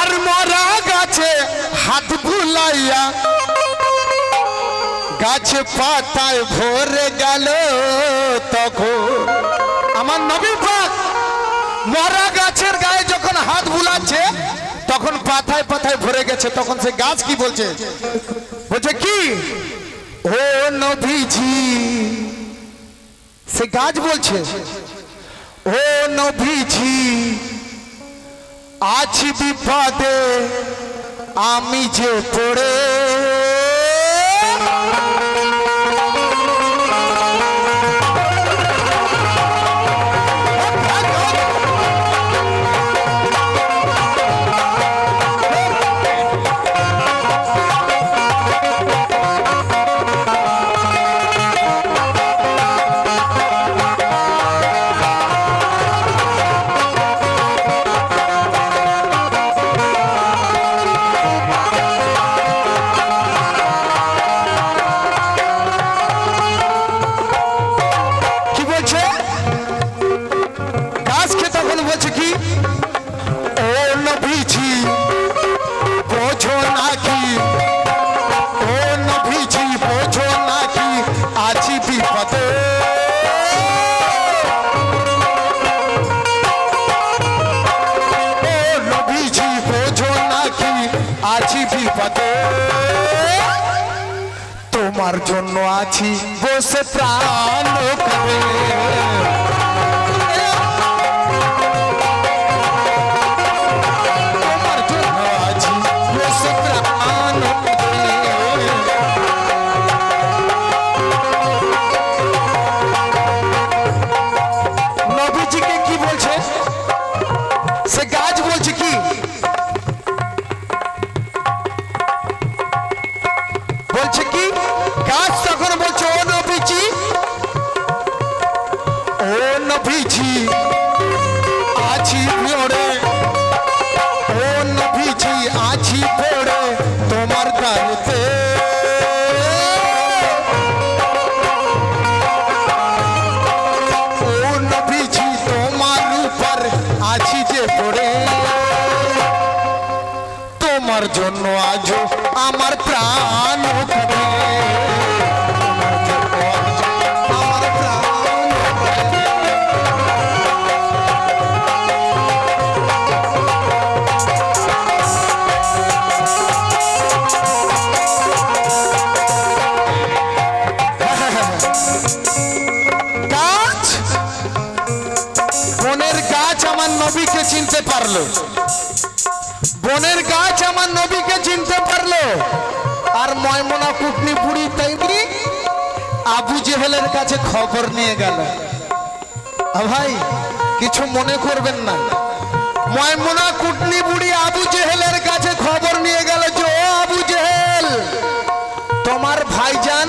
আর মরা গাছে হাত বুলাইয়া গাছে পাতায় ভরে গেল তখন। আমার নবী পাক মরা গাছের গায়ে যখন হাত বুলাচ্ছে, তখন পাতায় পাতায় ভরে গেছে, তখন সে গাছ কি বলছে? বলছে, কি? ও নবীজি, সে গাছ বলছে, ও নবীজি আছি বিপদে আমি যে পড়ে জন্য আছি বসে প্রাণ জন্য আজও আমার আবু জেহেলের কাছে খবর নিয়ে গেল। ভাই, কিছু মনে করবেন না। ময়মনা কুটনি বুড়ি আবু জেহেলের কাছে খবর নিয়ে গেল যে, ও আবু জেহেল, তোমার ভাইজান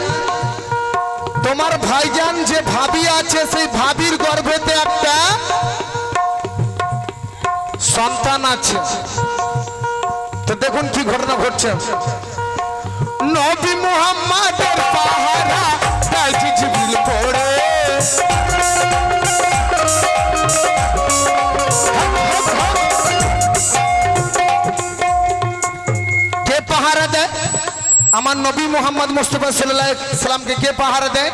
তোমার ভাইজান যে ভাবি আছে, সেই ভাবির গর্ভেতে একটা সন্তান আছে। তো দেখুন কি ঘটনা ঘটছে। নবী মুহাম্মাদের পাহারা গাইছি জিবিল পড়ে কে পাহারা দেয়? আমার নবী মোহাম্মদ মুস্তফা সাল্লাহ সাল্লামকে কে পাহারা দেয়?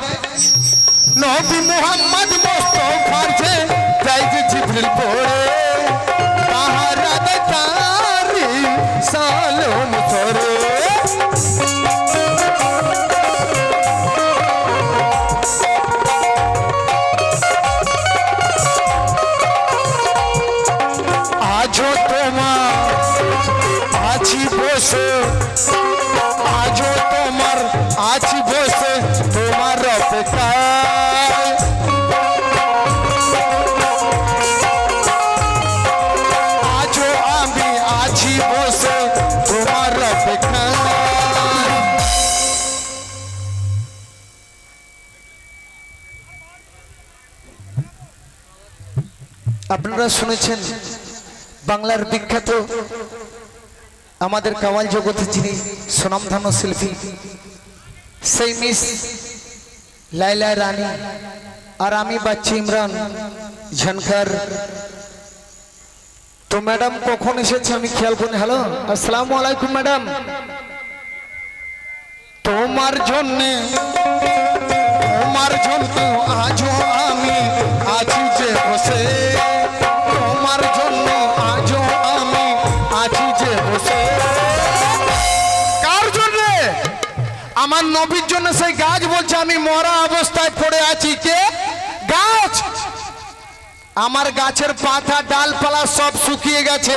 নবী মোহাম্মদ মুস্তফার আপনারা শুনেছেন বাংলার বিখ্যাত আমাদের কামাল জগতে যিনি সুনামধন্য শিল্পী, সেই মিস লাইলা রানী আর আমি বাচ্চি ইমরান ঝনকার তো ম্যাডাম, কখন এসেছে? আমি খেয়াল করি হ্যালো, আসসালামু আলাইকুম ম্যাডাম। তোমার জন্য তোমার জন্য আজও আমি আছি যে বসে আমার নবীর জন্য সেই গাছ বলছে, আমি মরা অবস্থায় পড়ে আছি। কে? গাছ! আমার গাছের পাতা, ডালপালা সব শুকিয়ে গেছে।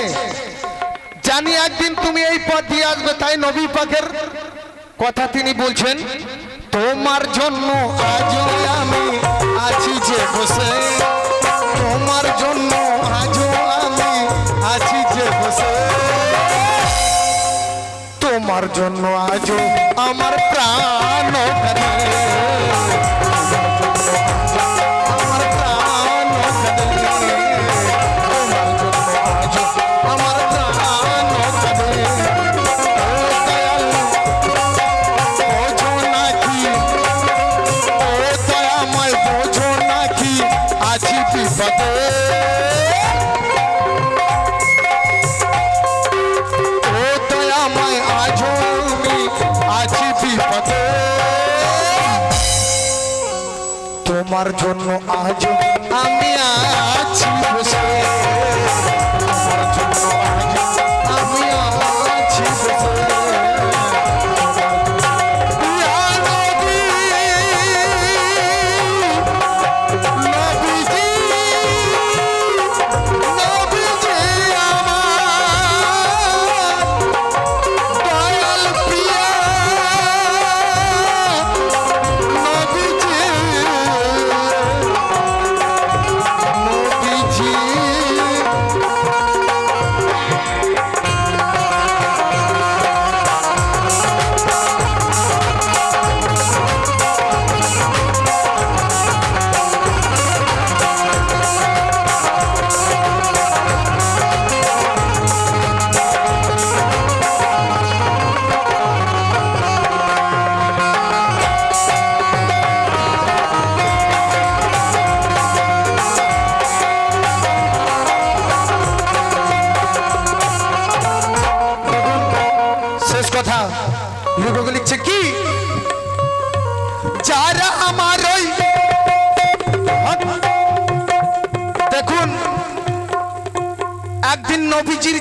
জানি একদিন তুমি এই পথ দিয়ে আসবে, তাই নবী পাকের কথা তিনি বলছেন, তোমার জন্য আজও আমি আছি যে বসে। তোমার জন্য আজও তোমার জন্য আজও আমার প্রাণ তোমার জন্য আজ আমি আছি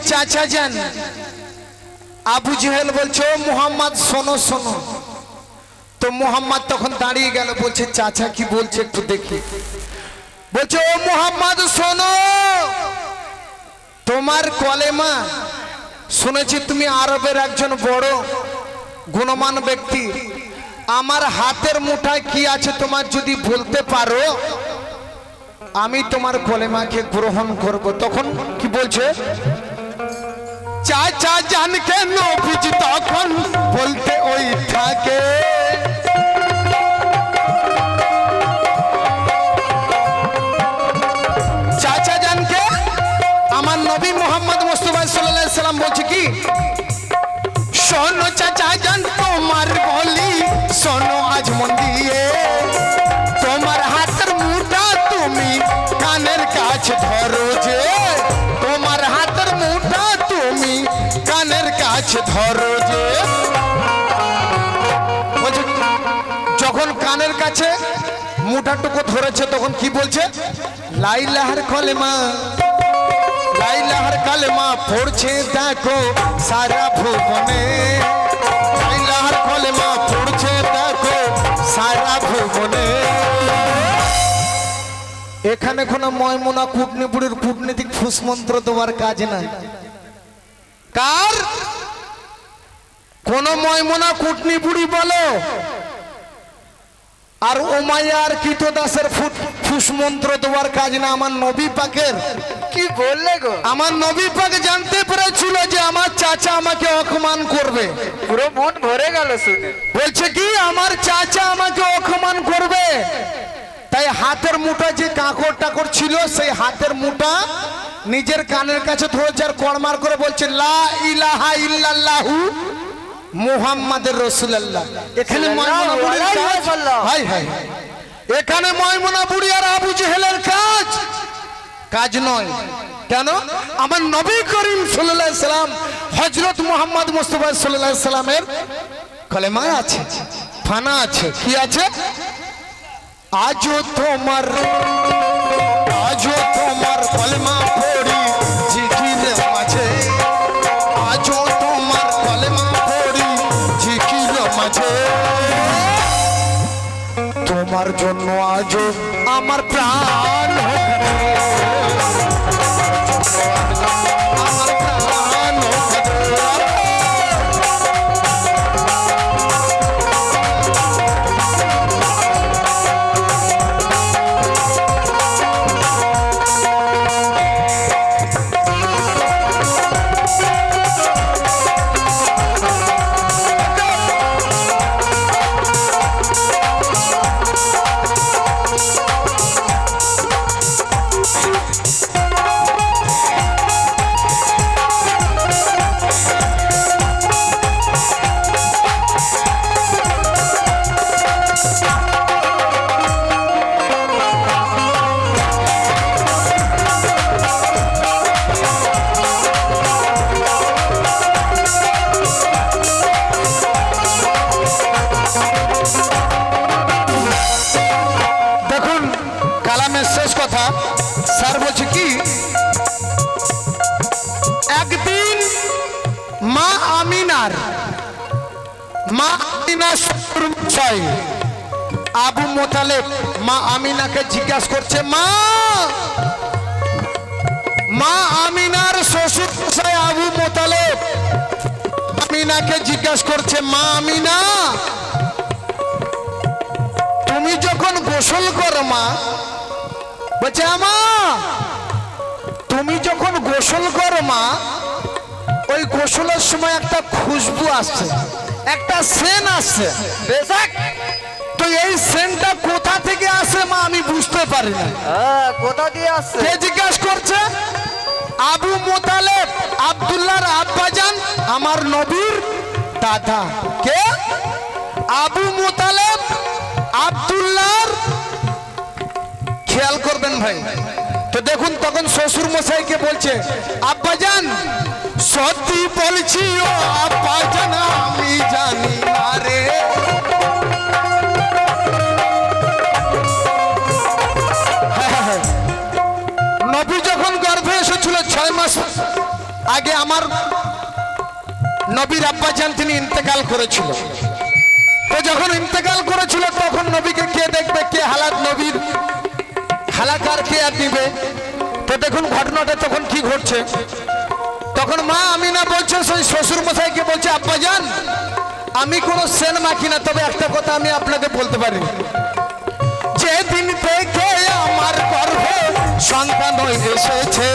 চাচা যান। আবু জেহেল বলছে, ও মোহাম্মদ, শোনো শোনো। তো মোহাম্মদ তখন দাঁড়িয়ে গেল, বলছে, চাচা কি বলছে একটু দেখি। বলছে, ও মোহাম্মদ, শোনো। তোমার কলেমা শুনেছি তুমি আরবের একজন বড় গুণমান ব্যক্তি। আমার হাতের মুঠায় কি আছে তোমার যদি বলতে পারো, আমি তোমার কলেমাকে গ্রহণ করব। তখন কি বলছে? চাচা জান কেন নবীজ তখন বলতে ওই থাকে চাচা জানকে আমার নবী মোহাম্মদ মুস্তফা সাল্লাহ সাল্লাম বলছে কি মুঠাটুকু ধরেছে, তখন কি বলছে? লাইলাহার কলেমা, লাইলাহার কালেমা পড়ছে, দেখো সারা ভুবনে। লাইলাহার কলেমা পড়ছে, দেখো সারা ভুবনে। এখানে কোনো ময়মনা কূটনীপুরের কূটনীতিক ফুসমন্ত্র দেওয়ার কাজ নাই। কার? কোন ময়মনা কূটনীপুরি বলো। আর ওমাইয়ার কীতদাসের ফুসমন্ত্র দেওয়ার কাজ না আমার নবী পাকের। কি বললে গো? আমার নবী পাক জানতে পেরেছিল যে আমার চাচা আমাকে অপমান করবে। পুরো মন ভরে গেল শুনে। বলছে কি আমার চাচা আমাকে অপমান করবে? তাই হাতের মুঠা যে কাঁকড় টাকড় ছিল সেই হাতের মুঠা নিজের কানের কাছে ধরেছে আর কড়মার করে বলছে লা ইলাহা ইল্লাল্লাহু মুহাম্মাদের রাসূলুল্লাহ। এখানে হাই হাই। এখানে ময়মনা বুড়ি আর আবু জেহেলের কাজ। কাজ নয়। কেন? আমার নবী করিম সাল্লাহ সাল্লাম হজরত মোহাম্মদ মুস্তফা সাল্লাহ সাল্লামের কলেমা আছে। ফানা আছে। কি আছে? আজও তোমার আজও তোমার কলেমা পড়ি। জন্য আজও মা আমিনার শ্বশুর আবু মোতালেব, মা আমিনাকে জিজ্ঞাসা করছে, মা মা আমিনার শ্বশুর মশাই আবু মোতালেব? আমিনাকে জিজ্ঞাসা করছে, মা আমিনা, তুমি যখন গোসল করো, মা, বলছে, আমা, তুমি যখন গোসল করো, মা, ওই গোসলের সময় একটা খুশবু আসছে। একটা সেন আসছে তো এই সেনটা কোথা থেকে আসে মা আমি বুঝতে পারি না। হ্যাঁ, কোথা দিয়ে আসছে কে জিজ্ঞাসা করছে? আবু মোতালেব আব্দুল্লাহর আব্বাজান আমার নবীর দাদা। কে? আবু মোতালেব আব্দুল্লাহর। খেয়াল করবেন ভাই। তো দেখুন তখন শ্বশুর মশাইকে বলছে আব্বাজান সত্যি বলছি, ও আব্বাজান আমি জানি না রে। নবী যখন গর্ভে এসেছিল ছয় মাস আগে আমার নবীর আব্বাজান তিনি ইন্তেকাল করেছিল। তো যখন ইন্তেকাল করেছিল, তখন নবীকে কে দেখবে, কে হালাত নবীর? হালাকার কে আর নিবে তো দেখুন, ঘটনাটা তখন কি ঘটছে? তখন মা আমি না বলছে, সেই শ্বশুর মশাইকে বলছে আব্বাজান আমি কোনো সেন মাখি না, তবে একটা কথা আমি আপনাকে বলতে পারি। যেদিন থেকে আমার গর্ভে সন্তান এসেছে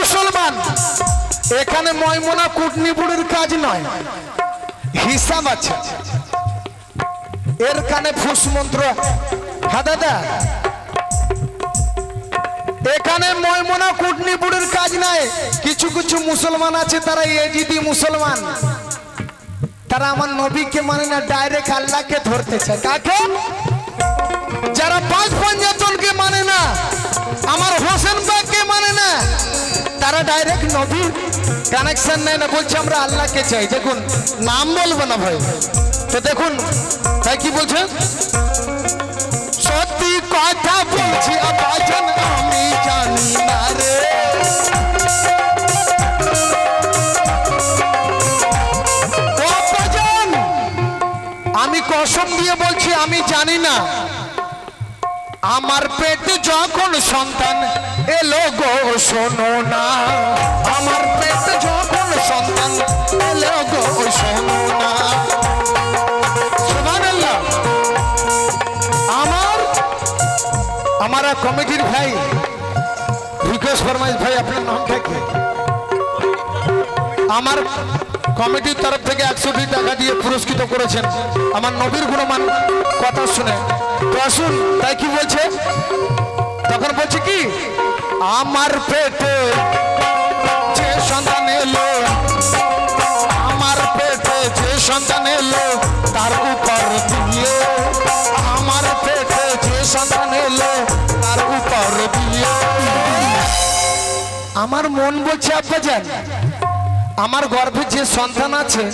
মুসলমান, এখানে ময়মনা কুটনি বুড়ির কাজ নয়, হিসাব আছে। এর কানে ফুস মন্ত্র হ্যাঁ দাদা। এখানে ময়মনা কুটনি বুড়ির কাজ নাই। কিছু কিছু মুসলমান আছে, তারা এজিদি মুসলমান। তারা আমার নবীকে মানে না ডাইরেক্ট আল্লাহকে ধরতে চায়। কাকে? যারা পাঁচ পঞ্চাতনকে মানে না, আমার হোসেন বাগকে মানে না, তারা ডাইরেক্ট নবীর কানেকশন নেয় না, বলছে আমরা আল্লাহকে চাই। দেখুন, নাম বলব না ভাই। তো দেখুন তাই কি বলছে? আমি দিয়ে বলছি, আমি জানি না। আমার পেটে যখন সন্তান এলো গো, শোনো না। আমার পেটে যখন সন্তান এলো গো, শোনো না। আমার কমিটির ভাই রিকোয়েস্ট ফরমাইশ ভাই আপনার নামটা কি আমার কমিটির তরফ থেকে একশো টাকা দিয়ে পুরস্কৃত করেছেন। আমার নবীর গুণমান কথা শুনে। তো আসুন, তাই কি বলছে? তখন বলছে কি? আমার পেটে যে সন্তান এলো, আমার পেটে যে সন্তান এলো, তার উপর দিয়ে আমার মন বলছে, আব্বা যান আমার গর্ভে যে সন্তান আছে,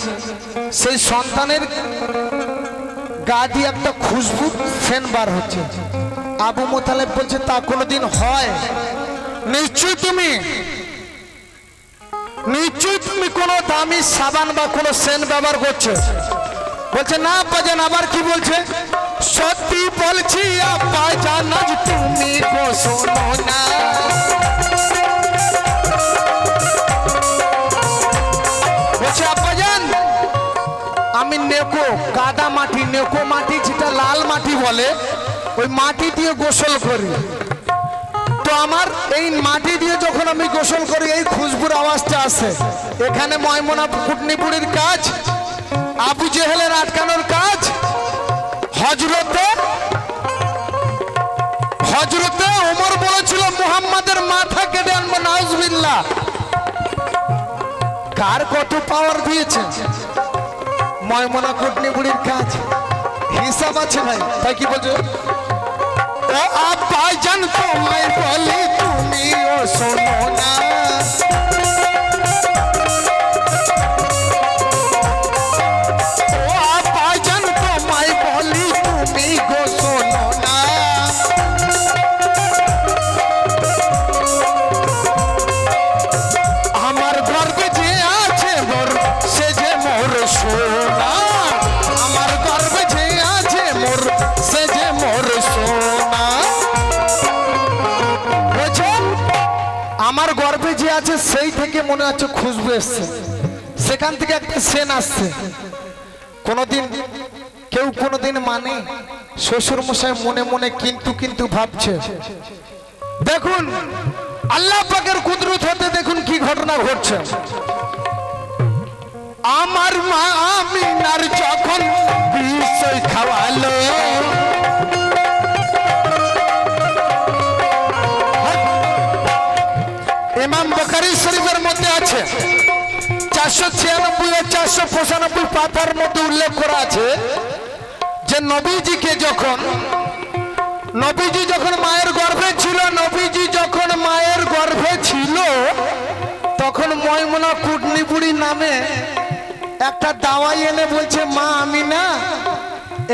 সেই সন্তানের গা দিয়ে একটা খুশবু ফেন বার হচ্ছে। আবু মোতালেব বলছে, তা কোনোদিন হয়? নিশ্চয় তুমি নিশ্চয় তুমি কোনো দামি সাবান বা কোনো সেন্ট ব্যবহার করছে। বলছে, না বাজান আবার কি বলছে? সত্যি বলছি, আব্বা জানা তুমি শোনো না। বলছে আব্বাজান আমি নেকো, কাদা মাটি, নেকো মাটি যেটা লাল মাটি বলে, ওই মাটি দিয়ে গোসল করি। তো আমার এই মাটি দিয়ে যখন আমি গোসল করি, এই খুশবুর আওয়াজটা আসে। এখানে ময়মনা কুটনিপুরির কাজ, আবু জেহেলের আটকানোর কাজ হজরতে হজরতে ওমর বলেছিল, মুহাম্মাদের মাথা কেটে আনব নাউজবিল্লা কার কত পাওয়ার দিয়েছে? ময়মনা কুটনিপুরির কাজ। হিসাব আছে ভাই, তাই কি বলছো? আব্বা জান তোমায় বলি, তুমি ও শোনো না। মনে হচ্ছে খুশবু এসছে। সেখান থেকে একটা সেন আসছে। কোনোদিন কেউ কোনোদিন মানে শ্বশুর মশাই মনে মনে কিন্তু কিন্তু ভাবছে। দেখুন, আল্লাহ পাকের কুদরত হতে দেখুন কি ঘটনা ঘটছে। আমার মা আমিনার যখন বিষয় খাওয়ালো ইমাম বখারি শরীফের মধ্যে আছে। চারশো ছিয়ানব্বই ও চারশো পঁচানব্বই পাতার মধ্যে উল্লেখ করা আছে যে নবীজিকে যখন, নবীজি যখন মায়ের গর্ভে ছিল, নবীজি যখন মায়ের গর্ভে ছিল, তখন ময়মনা কুটনিপুরি নামে একটা দাওয়াই এনে বলছে, মা, আমি না,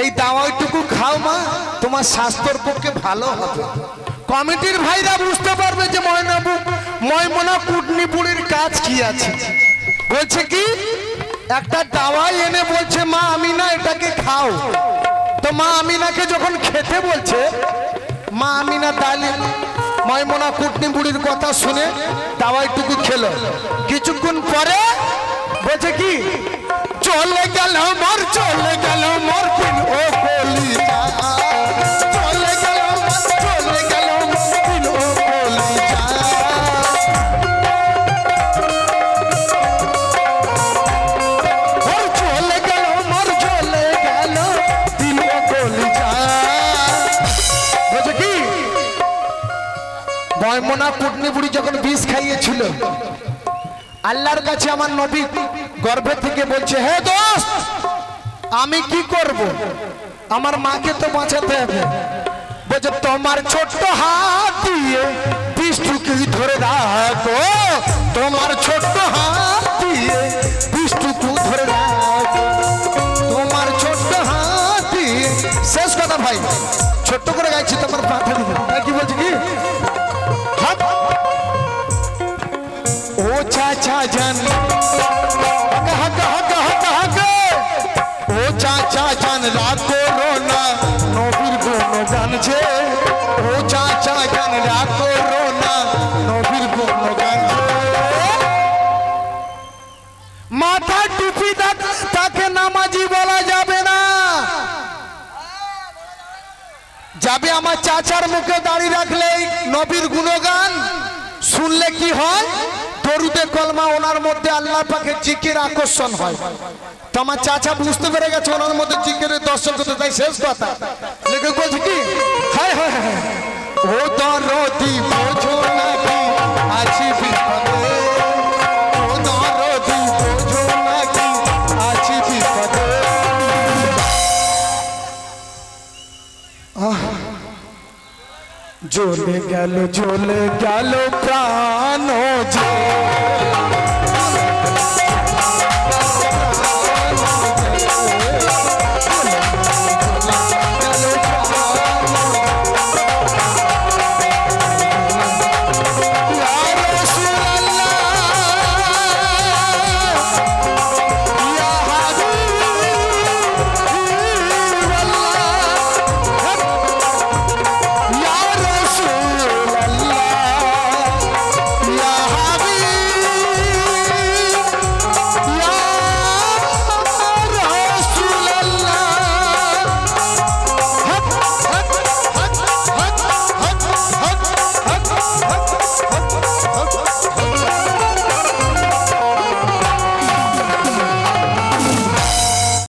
এই দাওয়াইটুকু খাও মা, তোমার স্বাস্থ্যের পক্ষে ভালো হবে। কমিটির ভাইরা বুঝতে পারবে যে ময়নাবু ময়মনা কুটনিপুরির কাজ কি আছে? বলছে কি? একটা দাওয়াই এনে বলছে, মা, আমি না এটাকে খাও। তো মা আমিনাকে যখন খেতে বলছে, মা আমিনা দালি ময়মনা কুটনি বুড়ির কথা শুনে দাওয়াইটুকু খেলো। কিছুক্ষণ পরে বলছে কি? চলে গেল মর, চলে গেল মর ও কলি কুটনি বুড়ি যখন বিষ খাইয়েছিল, আল্লাহর কাছে আমার নবী গর্ভে থেকে বলছে, হে দোস্ত, আমি কি করব? আমার মাকে তো বাঁচাতে হবে। বলছে, তোমার ছোট্ট হাত দিয়ে বিষ্ণুকে ধরে রাখো। তোমার ছোট্ট হাত দিয়ে বিষ্ণুকে ধরে রাখো। তোমার ছোট্ট হাত দিয়ে শেষ কথা ভাই, ছোট্ট করে গাইছি, তোমার মাথা দিবে কি বলছি কি? হক হক হক ও চাচা জান রাগ করো না নবীর গুণ গানছে ও চাচা জান রাগ করো না নবীর গুণ গানছে মাথা টুপি তাকে নামাজি বলা যাবে না যাবে আমার চাচার মুখে দাঁড়িয়ে রাখলে নবীর গুণগান শুনলে কি হয় দরুদে কলমা ওনার মধ্যে আল্লাহ পাকে জিকির আকর্ষণ হয়। তো আমার চাচা বুঝতে পেরে গেছে ওনার মধ্যে জিকিরের দর্শন করতে, তাই শেষ কথা। লেখক বলছে কি? হায় গেল, জ্বলে গেল প্রাণ যে